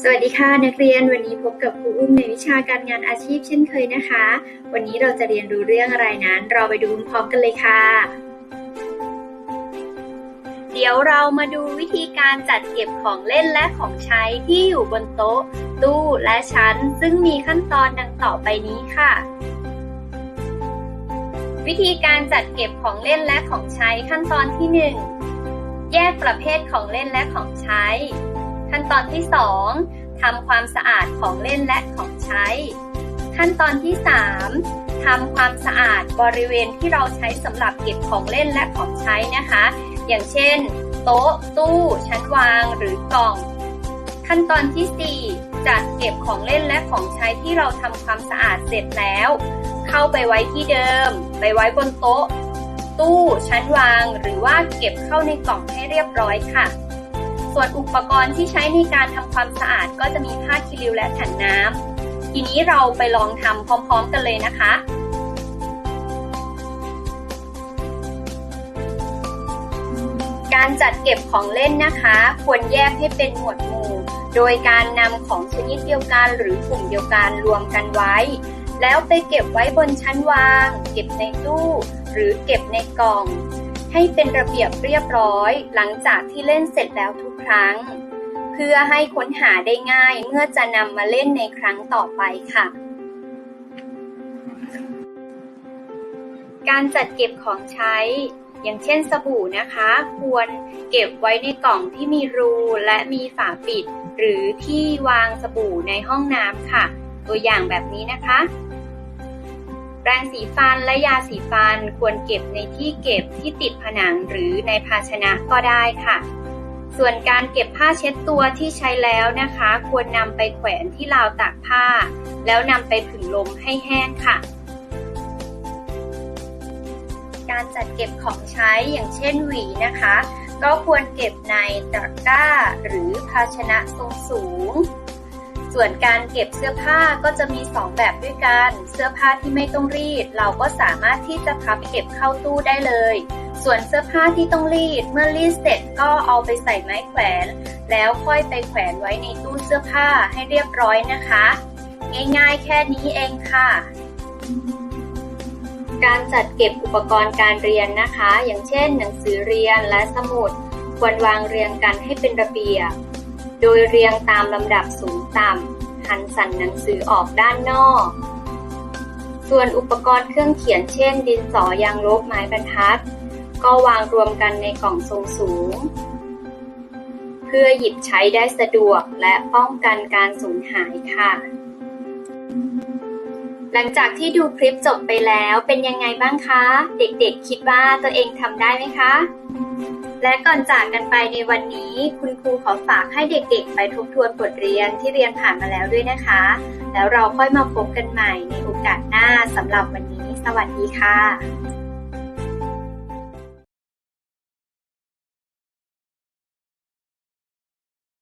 สวัสดีค่ะนักเรียนวันนี้พบกับครูอุ้มในวิชาการงานอาชีพเช่นเคยนะคะ วันนี้เราจะเรียนรู้เรื่องอะไรนั้น เราไปดูพร้อมกันเลยค่ะ เดี๋ยวเรามาดูวิธีการจัดเก็บของเล่นและของใช้ที่อยู่บนโต๊ะ ตู้และชั้น ซึ่งมีขั้นตอนดังต่อไปนี้ค่ะ วิธีการจัดเก็บของเล่นและของใช้ขั้นตอนที่ 1 แยกประเภทของเล่นและของใช้ ขั้นตอนที่ 2ทำความสะอาดของเล่นและของใช้ ขั้นตอนที่ 3ทำความสะอาดบริเวณที่เราใช้สำหรับเก็บของเล่นและของใช้นะคะ อย่างเช่น โต๊ะ ตู้ ชั้นวางหรือกล่อง ขั้นตอนที่ 4 จัดเก็บของเล่นและของใช้ที่เราทำความสะอาดเสร็จแล้ว เข้าไปไว้ที่เดิม ไปไว้บนโต๊ะ ตู้ ชั้นวาง หรือว่าเก็บเข้าในกล่องให้เรียบร้อยค่ะ ส่วนอุปกรณ์ที่ใช้ในการทำความสะอาดก็จะมีผ้าคีริวและถังน้ำทีนี้เราไปลองทำพร้อม ๆ กันเลยนะคะการจัดเก็บของเล่นนะคะ ควรแยกให้เป็นหมวดหมู่ โดยการนำของชนิดเดียวกันหรือกลุ่มเดียวกันรวมกันไว้ แล้วไปเก็บไว้บนชั้นวาง เก็บในตู้ หรือเก็บในกล่อง ให้เป็นระเบียบเรียบร้อยหลังจากที่เล่นเสร็จแล้วทุกครั้ง เพื่อให้ค้นหาได้ง่ายเมื่อจะนำมาเล่นในครั้งต่อไปค่ะ การจัดเก็บของใช้ อย่างเช่นสบู่นะคะ ควรเก็บไว้ในกล่องที่มีรูและมีฝาปิด หรือที่วางสบู่ในห้องน้ำค่ะ ตัวอย่างแบบนี้นะคะ รงสีฟันและยาสีฟันควรเก็บในที่เก็บที่ติดผนังหรือในภาชนะก็ได้ค่ะ ส่วนการเก็บผ้าเช็ดตัวที่ใช้แล้วนะคะ ควรนำไปแขวนที่ราวตากผ้า แล้วนำไปผึ่งลมให้แห้งค่ะ การจัดเก็บของใช้อย่างเช่นหวีนะคะ ก็ควรเก็บในตะกร้าหรือภาชนะทรงสูง ส่วนการเก็บเสื้อผ้าก็จะมี 2 แบบด้วยกัน เสื้อผ้าที่ไม่ต้องรีด เราก็สามารถที่จะพับเก็บเข้าตู้ได้เลย ส่วนเสื้อผ้าที่ต้องรีด เมื่อรีดเสร็จก็เอาไปใส่ไม้แขวน แล้วค่อยไปแขวนไว้ในตู้เสื้อผ้าให้เรียบร้อยนะคะ ง่ายๆ แค่นี้เองค่ะ การจัดเก็บอุปกรณ์การเรียนนะคะ อย่างเช่น หนังสือเรียนและสมุดควรวางเรียงกันให้เป็นระเบียบ โดยเรียงตามลำดับสูงต่ำ หันสั่นหนังสือออกด้านนอก ส่วนอุปกรณ์เครื่องเขียนเช่น ดินสอยางลบไม้บรรทัด ก็วางรวมกันในกล่องทรงสูง เพื่อหยิบใช้ได้สะดวกและป้องกันการสูญหายค่ะ หลังจากที่ดูคลิปจบไปแล้วเป็นยังไงบ้างคะ เด็กๆคิดว่าตัวเองทำได้ไหมคะ และก่อนจากกันไปในวันนี้ คุณครูขอฝากให้เด็กๆ ไปทบทวนบทเรียนที่เรียนผ่านมาแล้วด้วยนะคะ แล้วเราค่อยมาพบกันใหม่ในโอกาสหน้าสำหรับวันนี้ สวัสดีค่ะ